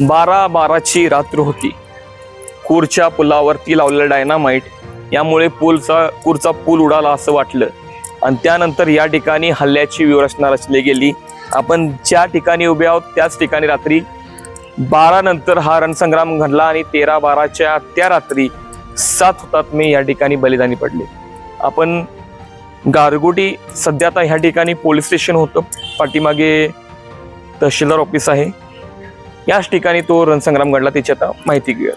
बारा बाराची रात्र होती. कूरच्या पुलावरती लावलेलं डायनामाइट यामुळे पूलचा कूरचा पूल उडाला असं वाटलं. आणि त्यानंतर या ठिकाणी हल्ल्याची व्यवस्था रचली गेली. आपण ज्या ठिकाणी उभे आहोत त्याच ठिकाणी रात्री बारा नंतर हा रणसंग्राम घडला आणि तेरा बाराच्या त्या रात्री सात हुतात्मे या ठिकाणी बलिदानी पडले. आपण गारगोटी सध्या आता ह्या ठिकाणी पोलीस स्टेशन होतं. पाठीमागे तहसीलदार ऑफिस आहे. याच ठिकाणी तो रणसंग्राम घडला त्याची आता माहिती घेऊया.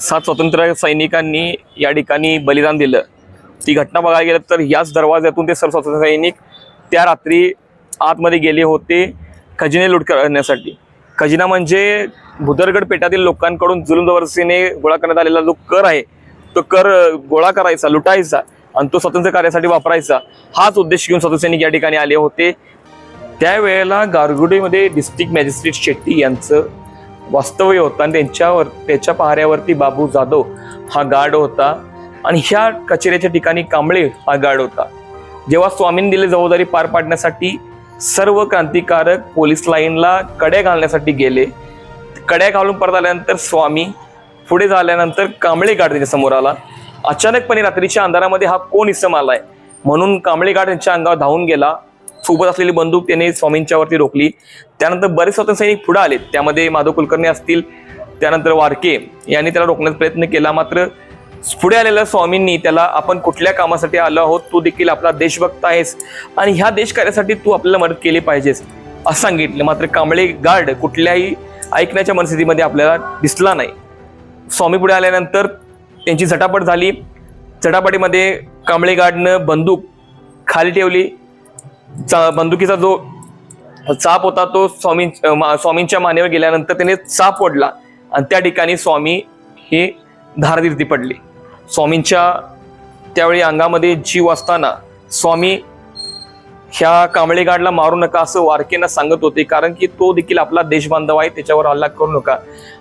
सात स्वतंत्र सैनिकांनी या ठिकाणी बलिदान दिलं. ती घटना बघायला गेलं तर याच दरवाज्यातून ते सर्व स्वतंत्र सैनिक त्या रात्री आतमध्ये गेले होते खजिने लूट करण्यासाठी. खजिना म्हणजे भुदरगड पेठातील लोकांकडून जुलूम जबरदस्तीने गोळा करण्यात आलेला जो कर आहे तो कर गोळा करायचा लुटायचा आणि तो स्वतंत्र कार्यासाठी वापरायचा हाच उद्देश घेऊन स्वतंत्र सैनिक या ठिकाणी आले होते. त्यावेळेला गारगुडीमध्ये डिस्ट्रिक्ट मॅजिस्ट्रेट शेट्टी यांचं वास्तव्य होतं. आणि त्यांच्यावर त्याच्या पहाऱ्यावरती बाबू जाधव हा गार्ड होता. आणि ह्या कचेऱ्याच्या ठिकाणी कांबळे हा गार्ड होता. जेव्हा स्वामींनी दिली जबाबदारी पार पाडण्यासाठी सर्व क्रांतिकारक पोलीस लाईनला कड्या घालण्यासाठी गेले कड्या घालून परत आल्यानंतर स्वामी पुढे झाल्यानंतर कांबळे गाड त्याच्यासमोर आला. अचानकपणे रात्रीच्या अंधारामध्ये हा कोण इसम आलाय? म्हणून कांबळे गाड त्यांच्या अंगावर धावून गेला. सोबत असलेली बंदूक त्याने स्वामींच्या वरती रोखली. त्यानंतर बरेच स्वतंत्र सैनिक पुढे आले. त्यामध्ये माधव कुलकर्णी असतील त्यानंतर वारके यांनी त्याला रोखण्याचा प्रयत्न केला. मात्र पुढे आलेल्या स्वामींनी त्याला आपण कुठल्या कामासाठी आलो आहोत तू देखील आपला देशभक्त आहेस आणि ह्या देश कार्यासाठी तू आपल्याला मदत केली पाहिजेस असं सांगितलं. मात्र कांबळे गार्ड कुठल्याही ऐकण्याच्या मनस्थितीमध्ये आपल्याला दिसला नाही. स्वामी पुढे आल्यानंतर त्यांची झटापट झाली. झटापटीमध्ये कांबळे गार्डनं बंदूक खाली ठेवली. चा- बंदुकीचा जो चाप होता तो स्वामी मा- स्वामींच्या मानेवर गेल्यानंतर त्याने चाप ओढला. आणि त्या ठिकाणी स्वामी हे धारतीर्थी पडले. स्वामींच्या त्यावेळी अंगामध्ये जीव असताना स्वामी ह्या कांबळे गाडला मारू नका असं वारकेंना सांगत होते कारण की तो देखील आपला देशबांधव आहे त्याच्यावर हल्ला करू नका.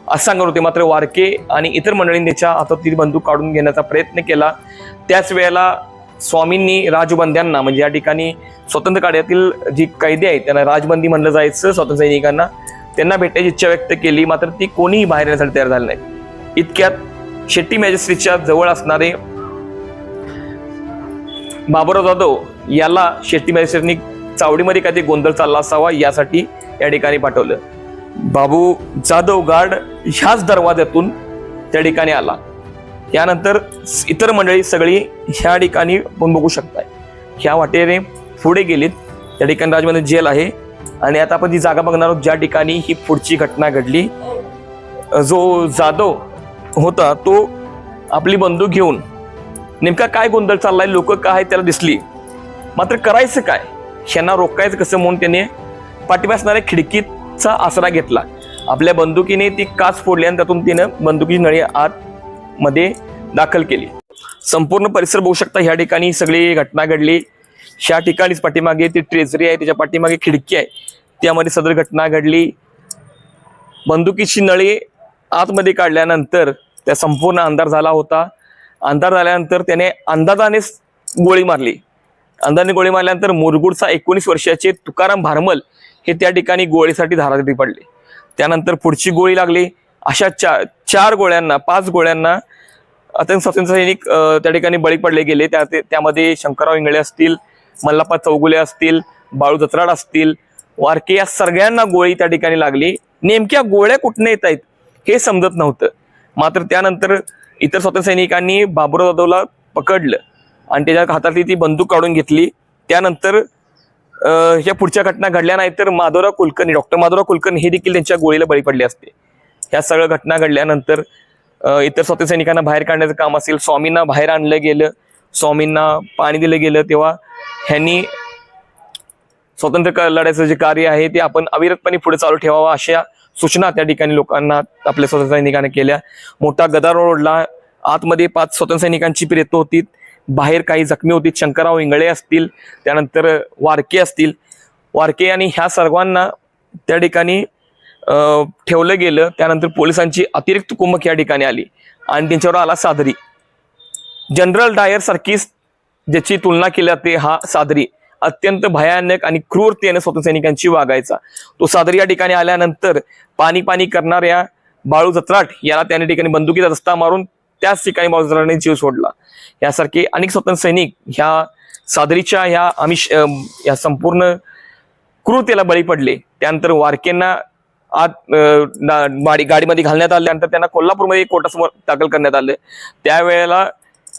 असं सांगत होते मात्र वारके आणि इतर मंडळींनी त्याच्या हातातील बंदूक काढून घेण्याचा प्रयत्न केला. त्याच वेळेला स्वामींनी राजबंद्यांना म्हणजे या ठिकाणी स्वतंत्र कार्यातील जी कैदी आहेत त्यांना राजबंदी म्हणलं जायचं स्वतंत्र सैनिकांना. त्यांना भेटण्याची इच्छा व्यक्त केली मात्र ती कोणीही बाहेर येण्यासाठी तयार झाली नाही इतक्यात शेट्टी मॅजिस्ट्रेटच्या जवळ असणारे बाबुराव जाधव याला शेट्टी मॅजिस्ट्रेटनी चावडीमध्ये काहीतरी गोंधळ चालला असावा यासाठी या ठिकाणी पाठवलं. बाबू जाधव गार्ड ह्याच दरवाज्यातून त्या ठिकाणी आला. यानंतर इतर मंडळी सगळी ह्या ठिकाणी आपण बघू शकताय. ह्या वाटेने पुढे गेलीत. त्या ठिकाणी राजमध्ये जेल आहे. आणि आता आपण ती जागा बघणार आहोत ज्या ठिकाणी ही पुढची घटना घडली. जो जाधव होता तो आपली बंदूक घेऊन नेमका काय गोंधळ चाललाय लोक काय त्याला दिसली. मात्र करायचं काय? ह्यांना रोखायचं कसं म्हणून त्याने पाठीमा असणाऱ्या खिडकीचा आसरा घेतला. आपल्या बंदुकीने ती काच फोडली आणि त्यातून तिनं बंदुकीची नळी आत मध्ये दाखल केली. संपूर्ण परिसर बघू शकता ह्या ठिकाणी सगळी घटना घडली. ह्या ठिकाणीच पाठीमागे ती ट्रेझरी आहे त्याच्या पाठीमागे खिडकी आहे. त्यामध्ये सदर घटना घडली. बंदुकीची नळी आतमध्ये काढल्यानंतर त्या संपूर्ण अंधार झाला होता. अंधार झाल्यानंतर त्याने अंदाजानेच गोळी मारली. अंदाजाने गोळी मारल्यानंतर मुरगुडचा एकोणीस वर्षाचे तुकाराम भारमल हे त्या ठिकाणी गोळीसाठी धारासाठी पडले. त्यानंतर पुढची गोळी लागली. अशा चार चार गोळ्यांना पाच गोळ्यांना अत्यंत स्वतंत्र सैनिक त्या ठिकाणी बळी पडले गेले. त्या त्यामध्ये शंकरराव इंगळे असतील मल्लाप्पा चौगुले असतील बाळू जत्राड असतील वारके या सगळ्यांना गोळी त्या ठिकाणी लागली. नेमक्या गोळ्या कुठनं येत आहेत हे समजत नव्हतं. मात्र त्यानंतर इतर स्वतंत्र सैनिकांनी बाबुराव जाधवला पकडलं आणि त्याच्या हातातली ती बंदूक काढून घेतली. त्यानंतर ह्या पुढच्या घटना घडल्या नाही तर माधवराव कुलकर्णी डॉक्टर माधवराव कुलकर्णी हे देखील त्यांच्या गोळीला बळी पडले असते. ह्या सगळ्या घटना घडल्यानंतर इतर स्वतंत्र सैनिकांना बाहेर काढण्याचं काम असेल स्वामींना बाहेर आणलं गेलं स्वामींना पाणी दिलं गेलं तेव्हा ह्यांनी स्वतंत्र लढ्याचं जे कार्य आहे ते आपण अविरतपणे पुढे चालू ठेवावं अशा सूचना त्या ठिकाणी लोकांना आपल्या स्वतंत्र सैनिकांना केल्या. मोठा गदारोळ ओढला. आतमध्ये पाच स्वतंत्र सैनिकांची प्रेत होती. बाहेर काही जखमी होती. शंकरराव इंगळे असतील त्यानंतर वारके असतील. वारके आणि ह्या सर्वांना त्या ठिकाणी ठेवलं गेलं त्यानंतर पोलिसांची अतिरिक्त कुमक या ठिकाणी आली आणि त्यांच्यावर आला सादरी. जनरल डायर सारखीच ज्याची तुलना केली जाते हा सादरी. अत्यंत भयानक आणि क्रूरतेने स्वातंत्र्य सैनिकांची वागायचा तो सादरी या ठिकाणी आल्यानंतर पाणी पाणी करणाऱ्या बाळू जत्राट याला त्या ठिकाणी बंदुकीचा रस्ता मारून त्याच ठिकाणी बाळू जत्राटने जीव सोडला. यासारखे अनेक स्वतंत्र सैनिक ह्या सादरीच्या ह्या आमिष या संपूर्ण क्रूरतेला बळी पडले. त्यानंतर वारकेंना आत गाडी गाडीमध्ये घालण्यात आल्यानंतर त्यांना कोल्हापूरमध्ये कोर्टासमोर दाखल करण्यात आले. त्यावेळेला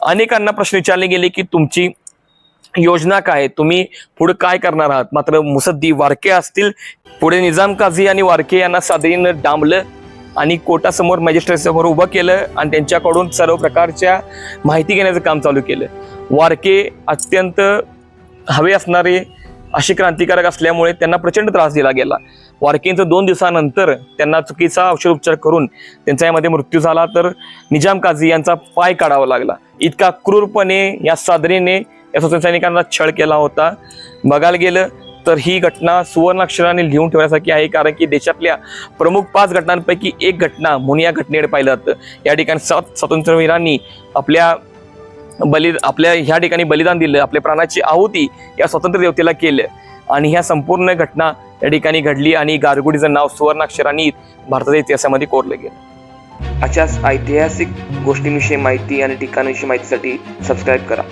अनेकांना प्रश्न विचारले गेले की तुमची योजना काय आहे? तुम्ही पुढे काय करणार आहात? मात्र मुसद्दी वारके असतील. पुढे निजाम काझी आणि वारके यांना सादरीनं डांबलं आणि कोर्टासमोर मॅजिस्ट्रेट समोर उभं केलं आणि त्यांच्याकडून सर्व प्रकारच्या माहिती घेण्याचं काम चालू केलं. वारके अत्यंत हवे असणारे असे क्रांतिकारक असल्यामुळे त्यांना प्रचंड त्रास दिला गेला. वारकेंचं दोन दिवसानंतर त्यांना चुकीचा औषधोपचार करून त्यांचा यामध्ये मृत्यू झाला तर निजाम काझी यांचा पाय काढावा लागला. इतका क्रूरपणे या सादरीने या स्वतंत्र सैनिकांना छळ केला होता. बघायला गेलं तर ही घटना सुवर्णाक्षराने लिहून ठेवण्यासारखी आहे कारण की देशातल्या प्रमुख पाच घटनांपैकी एक घटना म्हणून या घटनेकडे पाहिलं जातं. या ठिकाणी सात स्वातंत्र्यवीरांनी आपल्या बलि आपल्या ह्या ठिकाणी बलिदान दिलं आपल्या प्राणाची आहुती या स्वतंत्र देवतेला केलं. आणि ह्या संपूर्ण घटना या ठिकाणी घडली आणि गारगुडीचं नाव सुवर्णाक्षरांनी भारताच्या इतिहासामध्ये कोरलं गेलं. अशाच ऐतिहासिक गोष्टींविषयी माहिती आणि ठिकाणांविषयी माहितीसाठी सबस्क्राईब करा.